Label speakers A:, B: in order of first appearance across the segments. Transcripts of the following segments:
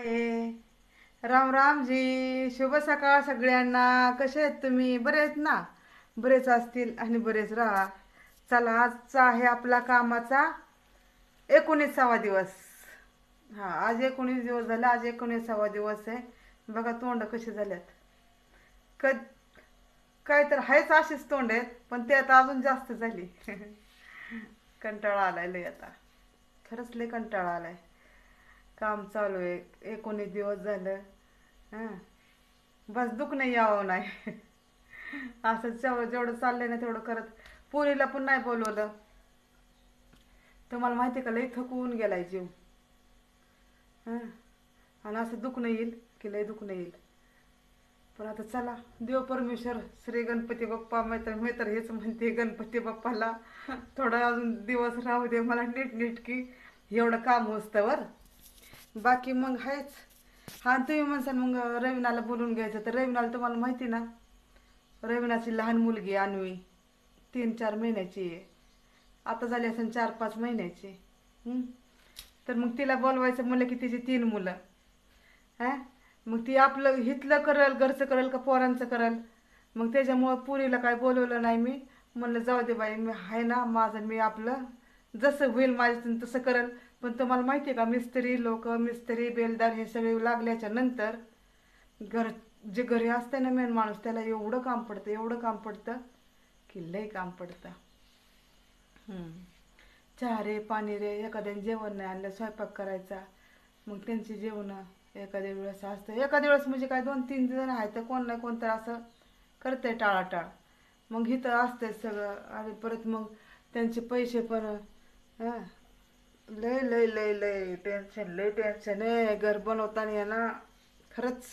A: आहे. राम रामजी शुभ सकाळ सगळ्यांना. कसे आहेत तुम्ही? बरे आहेत ना? बरेच असतील आणि बरेच राहा. चला आजचा आहे आपला कामाचा एकोणीसावा दिवस. हा आज एकोणीस दिवस झाला आज एकोणीसावा दिवस आहे. बघा तोंड कसे झाल्यात क काय तर आहेच अशीच तोंड आहेत पण ते आता अजून जास्त झाली. कंटाळा आलाय लय आता. खरंच लय कंटाळा आलाय. काम चालू आहे. एकोणीस दिवस झालं. हां. बस दुख नाही यावं नाही. असं जेवढं जेवढं चाललंय ना तेवढं करत. पोरीला पण नाही बोलवलं. तुम्हाला माहिती आहे का? लई थकवून गेलाय जीव. हां. आणि असं दुखणं येईल की लई दुखणं येईल. पण आता चला. देव परमेश्वर श्री गणपती बाप्पा मैत्र तर मी तर हेच म्हणते गणपती बाप्पाला. थोडा अजून दिवस राहू दे. मला नीट नीट की एवढं काम होस्तवर बाकी मग आहेच हा तुम्ही म्हणसाल मग रविनाला बोलून घ्यायचं तर रविनाला तुम्हाला माहिती ना? रविनाची लहान मुलगी अन्वी. तीन चार महिन्याची आहे. आता झाली असेल चार पाच महिन्याची. तर मग तिला बोलवायचं म्हणलं की तिची तीन मुलं. हा? मग ती आपलं हितलं करल घरचं करल का पोरांचं करल? मग त्याच्यामुळं पुरीला काय बोलवलं नाही मी. म्हणलं जाऊ दे बाई मी आहे ना माझं मी आपलं जसं होईल माझ्यातून तसं करल. पण तुम्हाला माहिती आहे का मिस्त्री लोक मिस्त्री बेलदार हे सगळे लागल्याच्या नंतर घर जे घरी असते ना मेन माणूस त्याला एवढं काम पडतं एवढं काम पडतं की लय काम पडतं. हम्म. चहा रे पाणी रे एखाद्याने जेवण नाही आणलं स्वयंपाक करायचा मग त्यांची जेवणं एखाद्या वेळेस असतं. एखाद्या वेळेस म्हणजे काय दोन तीन जण आहे तर कोण नाही कोण तर असं करतंय टाळाटाळ. मग इथं असतंय सगळं आणि परत मग त्यांचे पैसे पण हां लय लय लय लय टेन्शन लय टेन्शन आहे घर बनवताना आहे ना खरंच.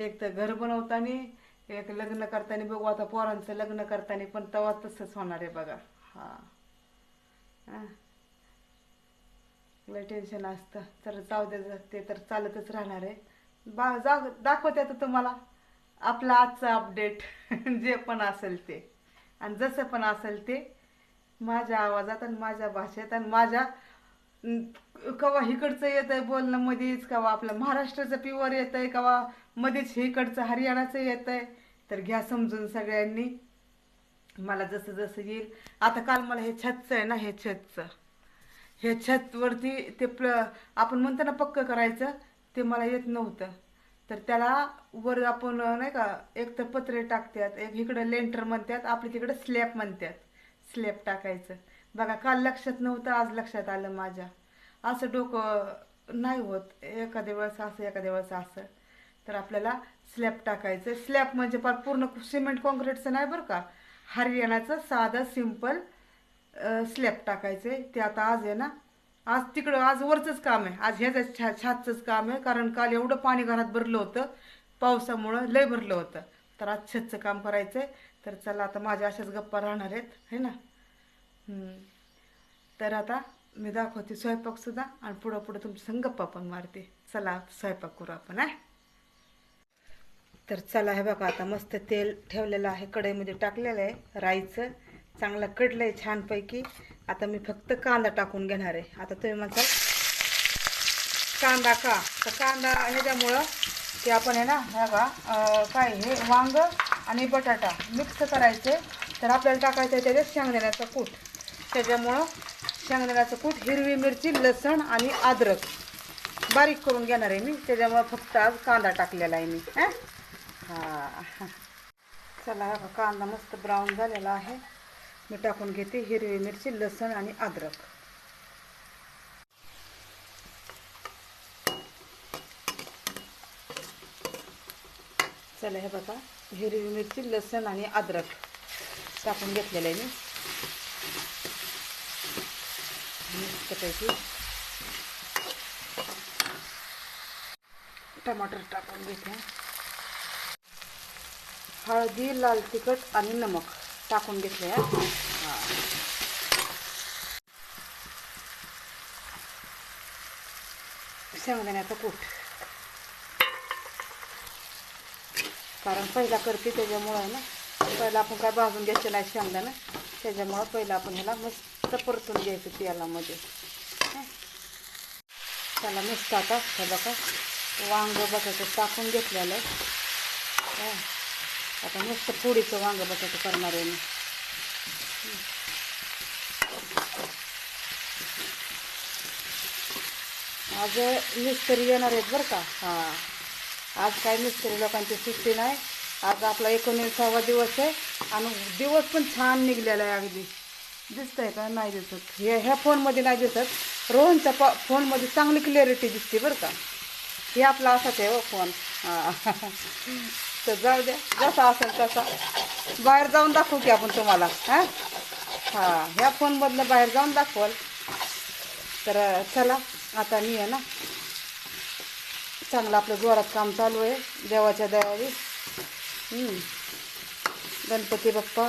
A: एक तर घर बनवताना एक लग्न करताना बघू आता पोरांचं लग्न करताना पण तेव्हा तसंच होणार आहे बघा. हा. लय टेन्शन असतं. तर जाऊ दे जा- ते तर चालतच राहणार आहे. बा जा दाखवते आता तुम्हाला. आपला आजचा अपडेट जे पण असेल ते. आणि जसं पण असेल ते माझ्या आवाजात आणि माझ्या भाषेत आणि माझ्या कवा इकडचं येत आहे बोलणं मध्येच कवा आपलं महाराष्ट्राचं प्युअर येत आहे कवा मध्येच इकडचं हरियाणाचं येत आहे तर घ्या समजून सगळ्यांनी. मला जसं जसं येईल. आता काल मला हे छतचं आहे ना हे छतचं. हे छतवरती ते प्ल आपण म्हणतो ना पक्क करायचं ते मला येत नव्हतं. तर त्याला वर आपण नाही का एक तर पत्रे टाकतात एक इकडं लेंटर म्हणतात आपली तिकडं स्लॅब म्हणतात. स्लॅब टाकायचं. बघा काल लक्षात नव्हतं आज लक्षात आलं माझ्या. असं डोकं नाही होत. एखाद्या वेळेस असं एखाद्या वेळेस असं. तर आपल्याला स्लॅब टाकायचं. स्लॅब म्हणजे फार पूर्ण सिमेंट कॉन्क्रीटचं नाही बरं का. हरियाणाचं साधं सिंपल स्लॅब टाकायचे ते आता आज आहे ना आज तिकडं आज वरचंच काम आहे. आज ह्याच छा छातचंच काम आहे. कारण काल एवढं पाणी घरात भरलं होतं. पावसामुळं लय भरलं होतं. तर आज छतचं काम करायचं आहे तर चला आता माझ्या अशाच गप्पा राहणार आहेत. है ना? तर आता मी दाखवते स्वयंपाकसुद्धा आणि पुढं पुढं तुमच्या संग गप्पा पण मारते. चला स्वयंपाक करू आपण आहे तर चला हे बघा आता मस्त तेल ठेवलेलं आहे कढईमध्ये टाकलेलं आहे राईचं चांगलं कडलं आहे छानपैकी. आता मी फक्त कांदा टाकून घेणार आहे. आता तुम्ही म्हणता कांदा का? तर कांदा ह्याच्यामुळं ते आपण आहे ना बघा काय हे वांग आणि बटाटा मिक्स करायचे. तर आपल्याला टाकायचं आहे त्याच्यात शेंगदाण्याचा कूट. त्याच्यामुळं शेंगदाण्याचं कूट हिरवी मिरची लसण आणि अद्रक. बारीक करून घेणार आहे मी. त्याच्यामुळं फक्त आज कांदा टाकलेला आहे मी. हां? हा. चला कांदा मस्त ब्राऊन झालेला आहे. मी टाकून घेते हिरवी मिरची लसण आणि अद्रक. चला हे बघा हिरवी मिरची लसण आणि अद्रक टाकून घेतलेलं आहे मी. मस्तपैकी टमाटर टाकून घेते. हळदी लाल तिखट आणि नमक टाकून घेतले. शेंगदाण्याचं कूट. कारण पहिला करते त्याच्यामुळं ना पहिला आपण काय भाजून घ्यायचं नाही शेंगदाणं. त्याच्यामुळं पहिलं आपण ह्याला मस्त परतून घ्यायचं तेलामध्ये. त्याला मस्त आता हे बघा. वांग बटाटे टाकून घेतलेलं. आहे आता मस्त पुडीचं वांग बटाटे करणार आहे मी. आज मिस्त्री येणार आहेत बरं का? हां. आज काय मिस्त्री लोकांची सुट्टी नाही. आज आपला एकोणीसावा दिवस आहे आणि दिवस पण छान निघलेला आहे अगदी. दिसतंय का? नाही दिसत. हे ह्या फोनमध्ये नाही दिसत. रोहनच्या प फोनमध्ये चांगली क्लिअरिटी दिसते बरं का. हे आपला असाच आहे हो फोन. हां. तर जाऊ द्या जसा असेल तसा. बाहेर जाऊन दाखवू की आपण तुम्हाला हां? हां ह्या फोनमधनं बाहेर जाऊन दाखवाल. तर चला आता मी आहे ना चांगलं आपलं जोरात काम चालू आहे देवाच्या दयावी. गणपती बाप्पा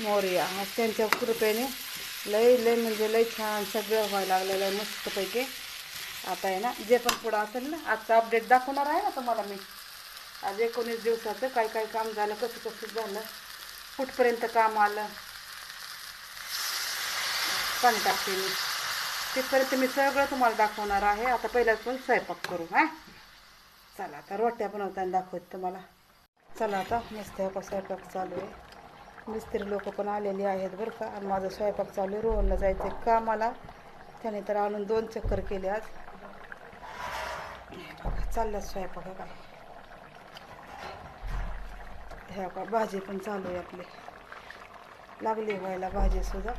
A: मोरया त्यांच्या कृपेने लय लय म्हणजे लय छान सगळं व्हायला लागलेलं आहे मस्तपैकी. आता आहे ना जे पण पुढं असेल ना आजचं अपडेट दाखवणार आहे ना तुम्हाला मी. आज एकोणीस दिवसाचं काय काय काम झालं कसं कसं झालं कुठपर्यंत काम आलं पण टाकते मी. तिथपर्यंत मी सगळं तुम्हाला दाखवणार आहे. आता पहिल्याच पण स्वयंपाक करू हां? चला आता रोट्या बनवताना दाखवत तुम्हाला. चला आता मस्त स्वयंपाक चालू आहे. मिस्त्री लोक पण आलेली आहेत बरं का. आणि माझा स्वयंपाक चालू आहे रोहनला जायचं आहे कामाला. त्याने तर आणून दोन चक्कर केले आज. हे चाललं स्वयंपाक काय ह्या का भाजी पण चालू आहे आपली. लागली व्हायला भाजीसुद्धा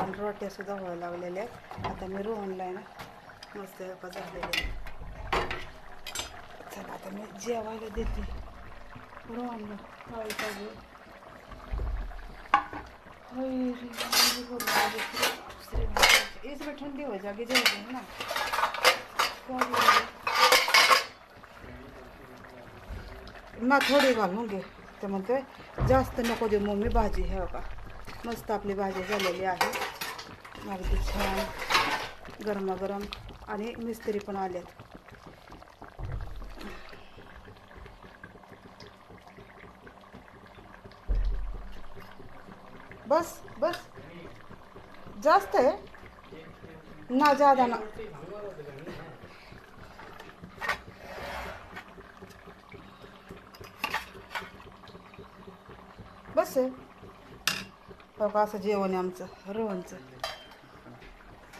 A: आणि रोट्यासुद्धा व्हायला लागलेल्या आहेत. आता मी रोहनला आहे ना मस्त का झालेले आहे. चला आता मी जेवायला देते. रोहनला काय पाहिजे होय रे, पाणी भरून आले. दुसरे भाजी. इसमें हो हो हो ठंडी हो जाएगी जल्दी ना? क्या ना थोडी घालून घे तर म्हणतोय जास्त नको देऊ मम्मी भाजी हे का मस्त आपली भाजी झालेली आहे अगदी छान गरमागरम आणि मिस्त्री पण आलेत बस बस. जास्त आहे. ना ज्यादा ना. बस आहे. बघा असं जेवण आहे आमचं रोहनचं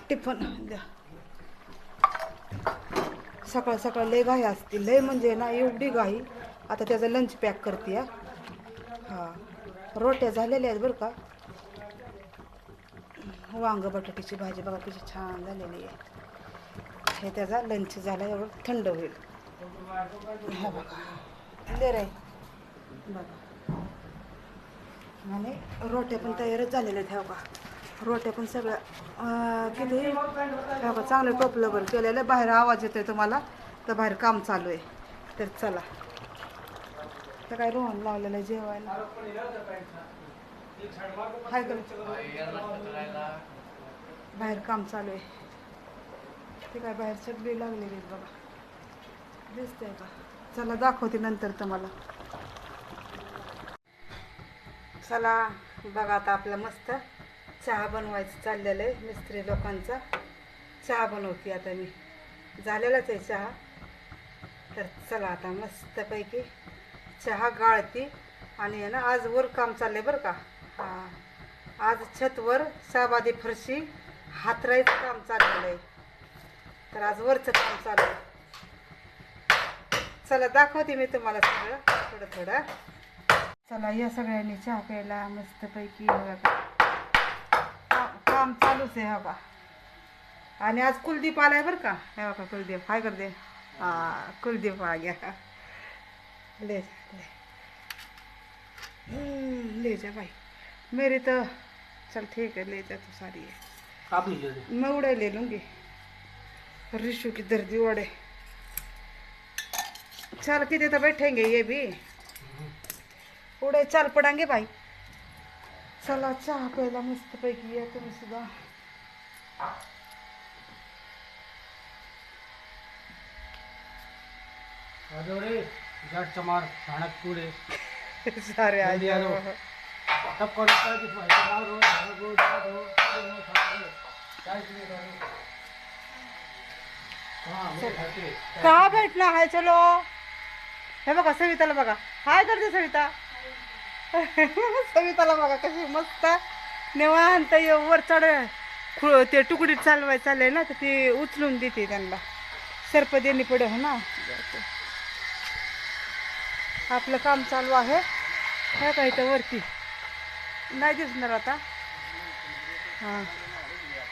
A: टिफन द्या. सकाळ सकाळ लय घाई असते. लय म्हणजे ना एवढी घाई. आता त्याचं लंच पॅक करते हा. हां. रोट्या झालेल्या आहेत बरं का. वांग बटाट्याची भाजी बघा किती छान झालेली आहे. हे त्याचा लंच झाला एवढं थंड होईल. ह्या बघा दे रे बघा. आणि रोट्या पण तयारच झालेल्या आहेत ह्या बघा. रोट्या पण सगळ्या किती? ह्या बघा चांगलं टोपलं बरं केलेलं बाहेर आवाज येतोय तुम्हाला तर बाहेर काम चालू आहे. तर चला. तर काय रोहन लावलेलं आहे जेवायला हाय बाहेर काम चालू आहे. ते काय बाहेर सगळी लागलेली आहेत बघा. दिसते का? चला दाखवते नंतर तुम्हाला चला बघा आता आपलं मस्त चहा बनवायचं चाललेलं आहे मिस्त्री लोकांचा. चहा बनवते आता मी. झालेलाच आहे चहा. तर चला आता मस्तपैकी चहा गाळती आणि आहे ना आज वर काम चाललंय बरं का. आज छतवर साबादी फरशी हातरायचं काम चाललेलं आहे. तर आज वरचं काम चालू आहे चला दाखवते मी तुम्हाला सगळं. थोडं थोडं. चला या सगळ्यांनी चहा प्यायला मस्तपैकी काम चालूच आहे हा बा. आणि आज कुलदीप आलाय बरं का? हे बघा कुलदीप. हाय करदे हा कुलदीप आ गया. ले ले. ले जा बाई. मेरी तो चल ठीक है ले जा तू सारी। है
B: आप लीजिए
A: मैं उड़े ले लूँगी। रिशु की दर्दी उड़े? चल कितने तो बैठेंगे ये भी। उड़े चल पड़ेंगे भाई। चला चहा प्यायला मस्तपैकी या तुम्ही सुद्धा
B: अरे जट चमार
A: सारे आ जाओ।
B: जाओ। सब कॉलेज का का रो रो रो रो
A: चलो? हे बघा सविताला बघा. हाय करते सविता. सविताला बघा कशी मस्त निवांत ये वर चढ. खु- ते तुकडीत चालवाय चालले ना तर ती उचलून देते त्यांना. सर्प देणी पुढे हो ना? आपलं काम चालू आहे. काय काय वरती. नाही दिसणार आता. हां.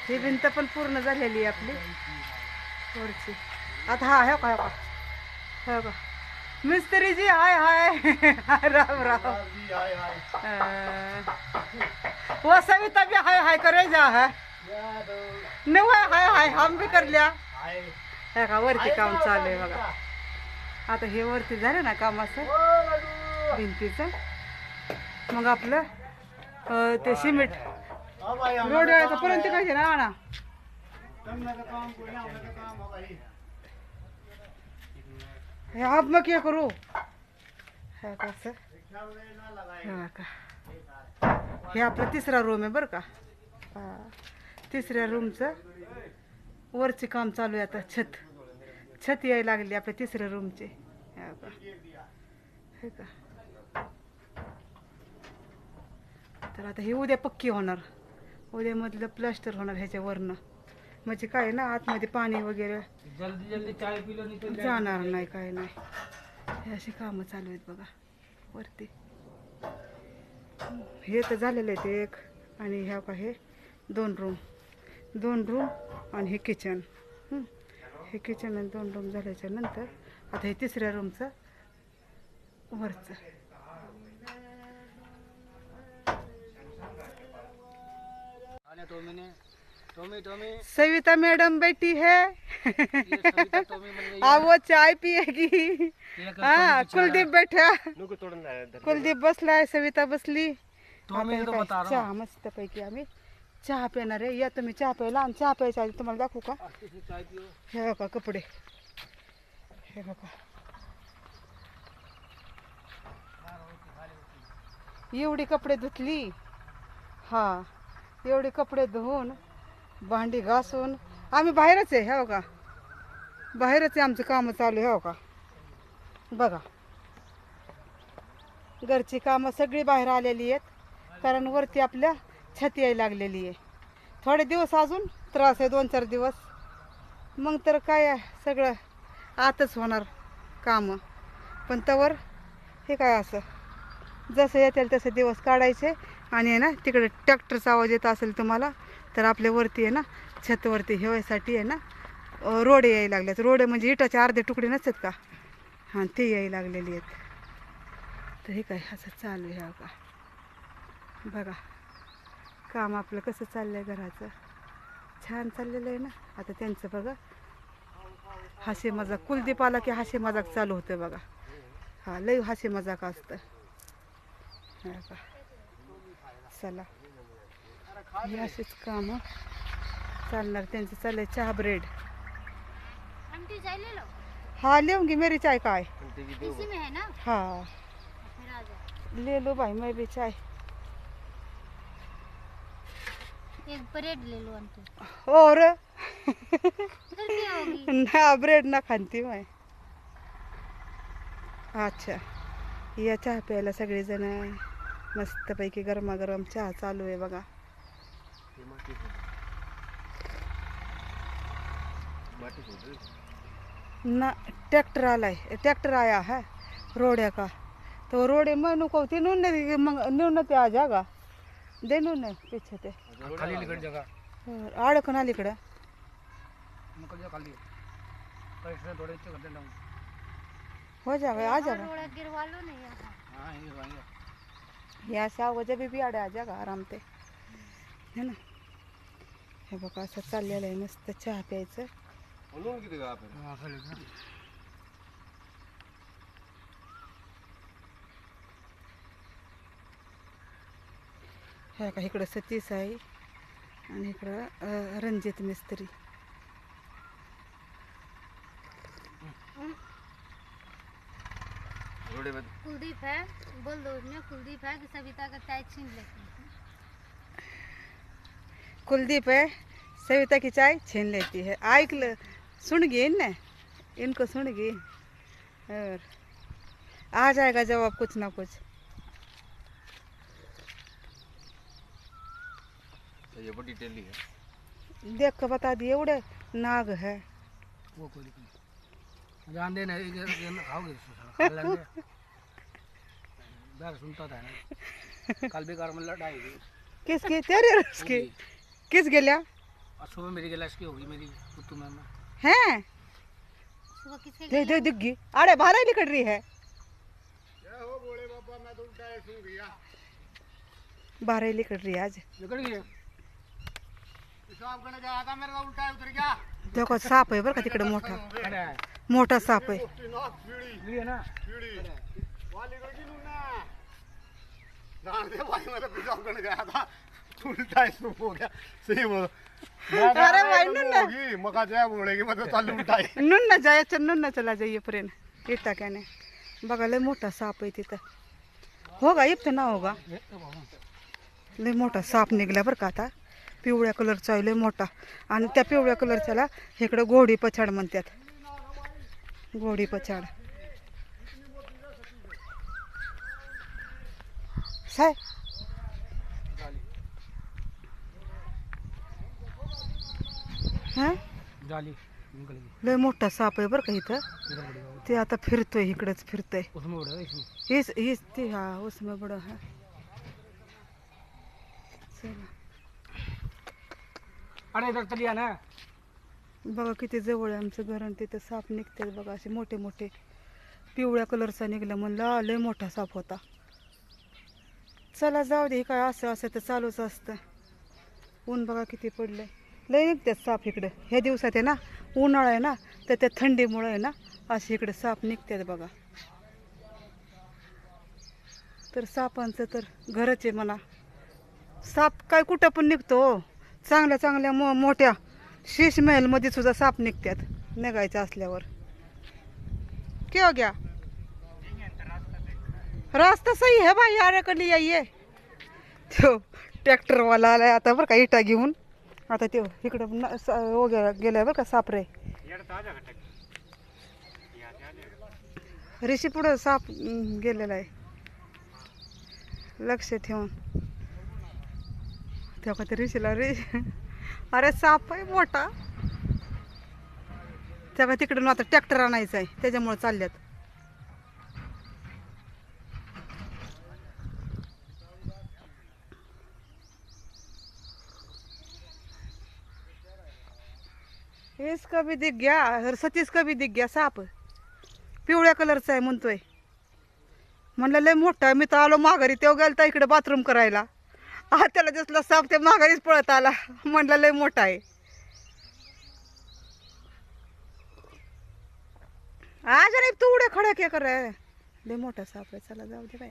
A: ही भिंत पण पूर्ण झालेली आहे आपली. वरची. आता हा हे का हे. का हे का मिस्त्री जी हाय हाय. राम राम. वो सविता भी हाय. हाय करे जा है? नहीं हाय हाय हाय. हम भी कर लिया हे का वरती काम चालू आहे बघा. आता हे वरती झालं ना काम असं? भिंतीचं. मग आपलं? ते सिमेंट. रोड पर्यंत पाहिजे ना आणा हे आप मग क्या करू. हे सर हे का. हे आपला तिसरा रूम आहे बरं का. तिसऱ्या रूमचं वरचे काम चालू आहे आता छत. छत यायला लागली आपल्या तिसऱ्या रूमचे हे का हे का. तर आता हे उद्या पक्की होणार. उद्यामधलं प्लास्टर होणार ह्याच्यावरनं. म्हणजे काय ना आतमध्ये पाणी वगैरे
B: जल्दी जल्दी चाय
A: जाणार नाही काय नाही. हे अशी कामं चालू आहेत बघा. वरती. हे तर झालेलं आहे ते एक. आणि ह्या का हे दोन रूम दोन रूम आणि हे किचन हे किचन आणि दोन रूम झाल्याच्यानंतर आता हे तिसऱ्या रूमचं वरचं.
B: टोमी ने टोमी टोमी।
A: सविता मैडम बैठी है।
B: गई
A: अब वो चाय पिएगी। हाँ कुलदीप बैठा।
C: नको तोडून आहे.
A: कुलदीप सविता बसली
B: टोमी
A: आता हे।
B: तो
A: चहा मस्त पैकी आम्ही चहा पिणार आहे या तुम्ही चहा प्यायला आणि चहा प्यायच्या आधी तुम्हाला दाखवू का।
B: हूँ से चाय पियो।
A: हे बघा कपडे। हे बघा एवढी कपडे धुतली। हा। एवढे कपडे धुवून भांडी घासून. आम्ही बाहेरच आहे हो का? बाहेरच आहे आमचं कामं चालू आहे हो हे बघा बघा. घरची कामं सगळी बाहेर आलेली आहेत कारण वरती आपल्या छाती यायला लागलेली आहे. थोडे दिवस अजून त्रास आहे दोन चार दिवस. मग तर काय आहे, सगळं आतच होणार कामं. पण तवर हे काय असं? जसं येतील तसे दिवस काढायचे आणि आहे ना तिकडे ट्रॅक्टरचा आवाज येत असेल तुम्हाला तर आपल्या वरती आहे ना छतवरती हेवायसाठी आहे ना अं, रोडे यायला लागल्यात रोडे म्हणजे इटाचे अर्धे तुकडे नसतात का? हां ते यायला लागलेली आहेत. तर हे काय असं चालू आहे का बघा काम आपलं कसं चाललं आहे घराचं. छान चाललेलं आहे ना? आता त्यांचं बघा. हास्य मजाक कुलदीप आला की हास्य मजाक चालू होतं बघा. हां लई हास्य मजाक असतं. हा का? चला. हे असेच कामं चालणार. त्यांचं चाललंय चहा ब्रेड हाँ लेंगी मेरी चाय का है ले लो भाई मैं भी चाय. और?
D: क्या
A: ना ब्रेड ना खाती मैं. अच्छा. या चहा प्यायला सगळेजण. मस्तपैकी गरमागरम चहा चालू आहे बघा. ना ट्रैक्टर आला है ट्रैक्टर आया है रोड़े का? तो रोड़े में नुको तीनों ने न्यून ते आ जागा. दे नून पीछे ते. अलीकडं
B: कर देना
A: हो जागा आ जागा
D: रोड़ा गिरवा लो नहीं यहाँ
B: हाँ
A: अशा जब बी आडे आ जागा आराम ते. है ना. हे बघा असं चाललेलं आहे. मस्त चहा प्यायचं.
C: का
B: हाँ
A: हे का इकडं सतीश आहे आणि इकडं रणजित मिस्त्री.
D: कुलदीप है बोल दो उसमें कुलदीप है कि सविता का चाय छीन लेते हैं?
A: कुलदीप आहे सविता की चाय छीन लेती है। ऐकलं सुन गए ना इनको सुन गए और आ जाएगा जवाब कुछ ना कुछ।
C: तो ये बड़ी टेली है।
A: देख के बता दिए उड़े नाग है।
B: वो कोई नहीं। जान एक खाओगे सुनता था ना। कल भी कार में लड़ाई हुई।
A: किसकी तेरे और उसकी किस गेल्या
B: और सुबह मेरी गिलास की होगी मेरी कुत्तू मैम
A: हैं? दे दे दिख अरे बाहर ही निकल रही है। बाहर ही निकल रही है आज।
B: निकल गई पेशाब करने गया था मेरा उल्टा उतर गया।
A: देखो साप आहे बरं का तिकडे मोठा
B: अरे।
A: मोठा साप आहे.
B: ना
A: अरे भाई नुन्ना.
C: चला मका जय बोलेगी मतलब चालू
A: नुन्ना जायचं नुन्ना चला बघा लय मोठा साप आहे तिथं. हो का? इथं ना हो का? लय मोठा साप निघला बरं का आता. पिवळ्या कलरचा आहे लय मोठा. आणि त्या पिवळ्या कलरच्याला इकडं घोडी पछाड म्हणतात. घोडी पछाड. साय. हा? लय मोठा साप आहे बरं का इथं. ते आता फिरतोय इकडंच फिरतोय. हेच हेच ते हा उसमें बडं हा. चला.
B: अरे इधर चलिए ना.
A: बघा किती जवळ आहे आमचं घर आणि तिथं साप निघतात बघा असे मोठे मोठे पिवळ्या कलरचा निघला म्हणलं लय मोठा साप होता. चला जाऊ दे हे काय असं असं तर चालूच असतं. ऊन बघा किती पडलंय. लय निघतात साप इकडं. ह्या दिवसात आहे ना उन्हाळा आहे ना तर त्या थंडीमुळं आहे ना असे इकडे साप निघतात बघा. तर सापांचं तर घरच आहे म्हणा. साप काय कुठं पण निघतो हो. चांगल्या चांगल्या मो मोठ्या शीशमहलमध्ये सुद्धा साप निघतात निघायचं असल्यावर. क्या घ्या. गया रास्ता सही है भाई यार याये तो ट्रॅक्टरवाला आलाय आता बरं का इटा घेऊन. आता ते इकडं न- स- वगैरे गेलाय बरं का सापरे ऋषी पुढं साप गेलेला आहे. लक्ष ठेवून. तेव्हा ते ऋषीला रे? अरे साप आहे मोठा. त्यामुळे तिकडून आता ट्रॅक्टर आणायचा आहे त्याच्यामुळे चालल्यात. हेच कभी दिख घ्या और सतीश का दिख घ्या साप. पिवळ्या कलरचा आहे म्हणतोय. म्हणलं लय मोठा मी तर आलो माघारी तेव्हा गेलता इकडे बाथरूम करायला. हा त्याला दिसला साप ते माघारीच पळत आला. म्हणलं लय मोठा आहे. आज रे तू उड्या खड्या के कर लय मोठा साप आहे. चला जाऊ दे बाय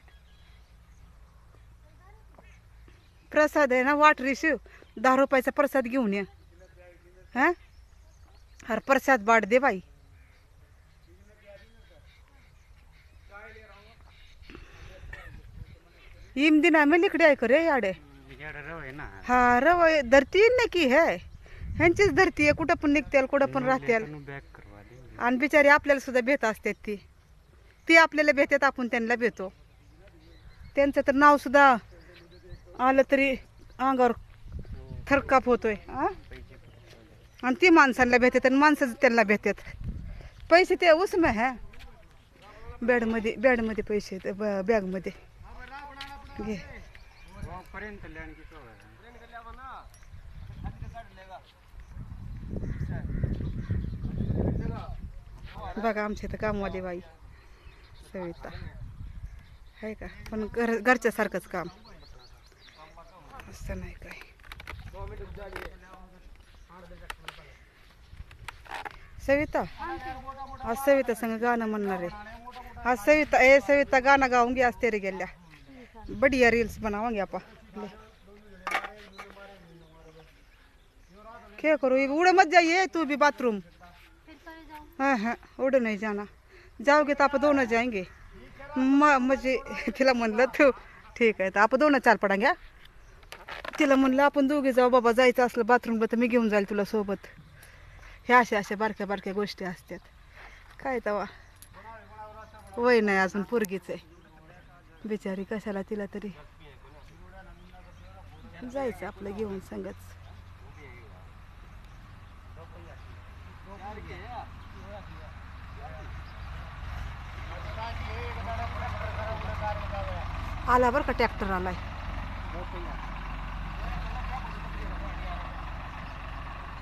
A: प्रसाद आहे ना वाटरी शिव. दहा रुपयाचा प्रसाद घेऊन ये. हा? हर प्रसाद बाट दे बाई. इम दिना मी लिकडे आय करे याडे? हा रव धरती न की है ह्यांचीच धरती आहे. कुठं पण निघत्याल कुठं पण राहत्याल. आणि बिचारी आपल्याला सुद्धा भेट असतात ती. ती आपल्याला भेटतात आपण त्यांना भेटतो त्यांचं तर नाव सुद्धा आलं तरी अंगावर थरकाप होतोय? आणि ती माणसांना भेटतात आणि माणसं त्यांना भेटतात पैसे ते उसमे है बेडमध्ये बेडमध्ये पैसे आहेत, ब- बॅगमध्ये घे बघा आमच्या इथं कामवाली बाई. सविता. आहे का? पण घर घरच्यासारखंच काम. असं नाही काय सविता. आज सविता संग गाणं म्हणणार आहे. आज सविता ए सविता गाणं गाऊन घे आज तेरे गेल्या. बढ़िया रील्स बनावांगे आपा. आपले. क्या करो? ये उड़े मत जाइए तू भी बाथरूम. हाँ हाँ उड़े नहीं जाना जाओगे तो आप दोनों जाएंगे म्हणजे तिला म्हणलं तू ठीक आहे तर आपण दोनच चाल पडा तिला म्हणलं आपण दोघे जाऊ बाबा जायचं असलं बाथरूमला तर मी घेऊन जाईल तुला सोबत. ह्या अशा अशा बारक्या बारक्या गोष्टी असतात. काय तवा? वय नाही अजून पोरगीच आहे. बिचारी कशाला तिला तरी जायचं आपलं घेऊन संगच. आला बरं का ट्रॅक्टर आलाय.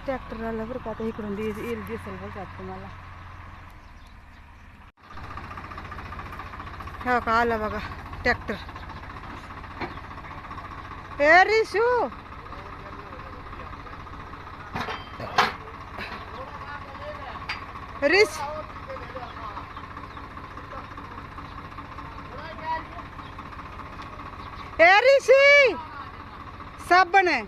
A: ट्रॅक्टर आला बरं का आता इकडून येईल दिसेल बघा तुम्हाला. हा का आला बघा ट्रॅक्टर. ए रिशू. रिश ए रिशी. साबण आहे.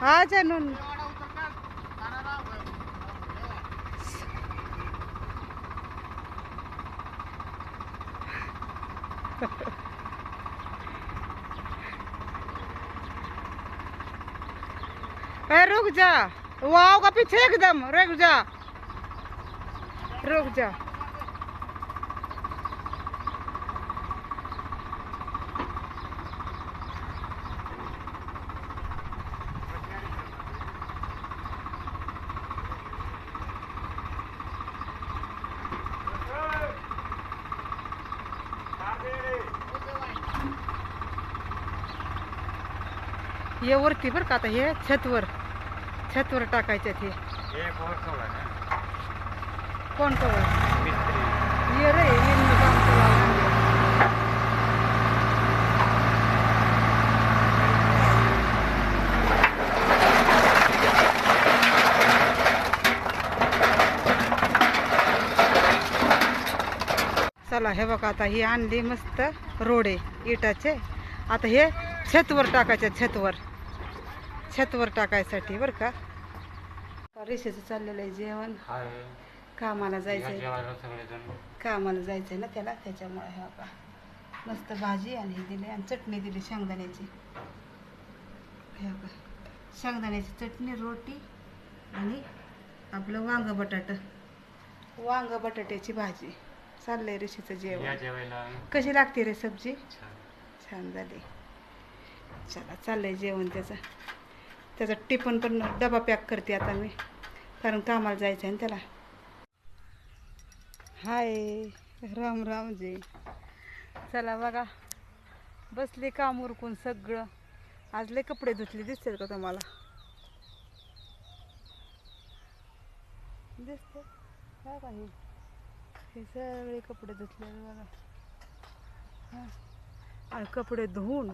A: हा ए, रुक जा। वो आओगा पीछे एकदम। रुक जा। रुक जा। ये वरती बरं का आता हे छतवर छतवर टाकायचे हे कोण कवर ये रे ये मी काम केलं. चला हे बघा आता ही आणली मस्त रोडे इटाचे आता हे छतवर टाकायचे छतवर छतवर टाकायसाठी बरं का? रेषेचं चाललेलं आहे जेवण. कामाला जायचंय. कामाला जायचंय ना त्याला त्याच्यामुळे हे बघा. मस्त भाजी आणि हे दिली आणि चटणी दिली शेंगदाण्याची. हे बघा. शेंगदाण्याची चटणी रोटी आणि आपलं वांग बटाट. वांग बटाट्याची भाजी. चाललंय रेषेचं जेवण. कशी लागते रे सब्जी? छान झाली. चला चाललंय जेवण त्याचं. त्याचा टिफन पण डबा पॅक करते आता मी. कारण कामाला जायचं आहे ना त्याला. हाय राम राम जी चला बघा. बसले काम उरकून सगळं. आज लय कपडे धुतले दिसतील का तुम्हाला? दिसते काय काही हे? सगळे कपडे धुतले बघा. हां. कपडे धुवून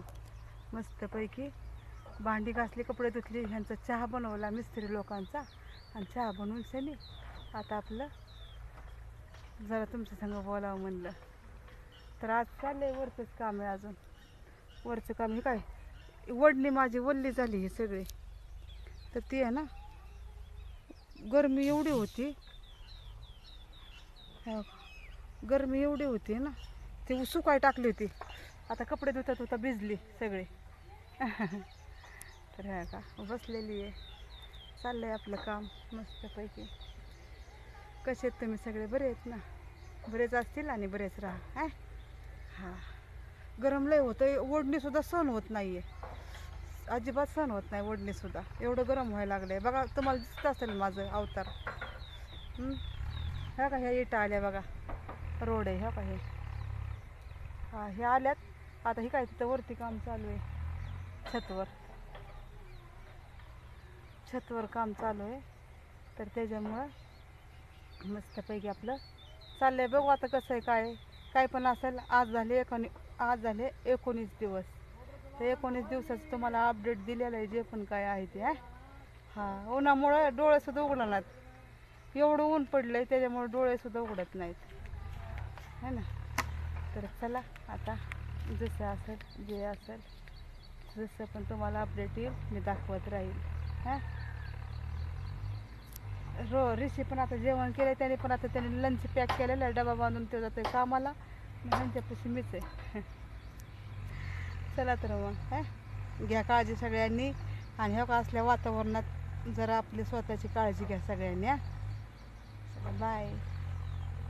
A: मस्तपैकी भांडी घासली कपडे धुतली ह्यांचा चहा बनवला मिस्त्री लोकांचा आणि चहा बनवून सनी आता आपलं जरा तुमच्या संग बोलावं म्हणलं. तर आज चाललंय वरचंच काम आहे अजून. वरचं काम हे काय? वडणी माझी वल्ली झाली ही सगळी. तर ती आहे ना गरमी एवढी होती. हो गरमी एवढी होती ना ती सुकाय टाकली होती. आता कपडे धुता धुता भिजली सगळे. तर ह्या का बसलेली आहे. चाललं आहे आपलं काम मस्तपैकी. कसे आहेत तुम्ही सगळे? बरे आहेत ना? बरेच असतील आणि बरेच राहा हाय? हां. गरम लय होतं ओढणीसुद्धा सहन होत नाही आहे अजिबात सहन होत नाही ओढणीसुद्धा एवढं गरम व्हायला लागलं आहे बघा तुम्हाला दिसत असेल माझं अवतार. ह्या का ह्या इटा आल्या बघा. रोड आहे ह्या का हे. हां हे आल्यात. आता ही काय तिथं वरती काम चालू आहे. छतवर. छतवर काम चालू आहे. तर त्याच्यामुळं मस्तपैकी आपलं चाललं आहे बघू आता कसं आहे काय काय पण असेल आज झाले एकोणी आज झाले एकोणीस दिवस. तर एकोणीस दिवसाचं तुम्हाला अपडेट दिलेलं आहे जे पण काय आहे ते हा. हां उन्हामुळं डोळेसुद्धा उघडणार नाहीत. एवढं ऊन पडलं आहे त्याच्यामुळे डोळेसुद्धा उघडत नाहीत. है ना? तर चला आता जसं असेल जे असेल जसं पण तुम्हाला अपडेट येईल मी दाखवत राहील. हां? रो ऋषी पण आता जेवण केलं त्याने पण आता त्याने लंच पॅक केलेला आहे डबा बांधून ते जातो कामाला. ह्यांच्यापाशी मीच आहे. चला तर मग काय घ्या काळजी सगळ्यांनी. आणि ह्या का असल्या वातावरणात जरा आपली स्वतःची काळजी घ्या सगळ्यांनी बाय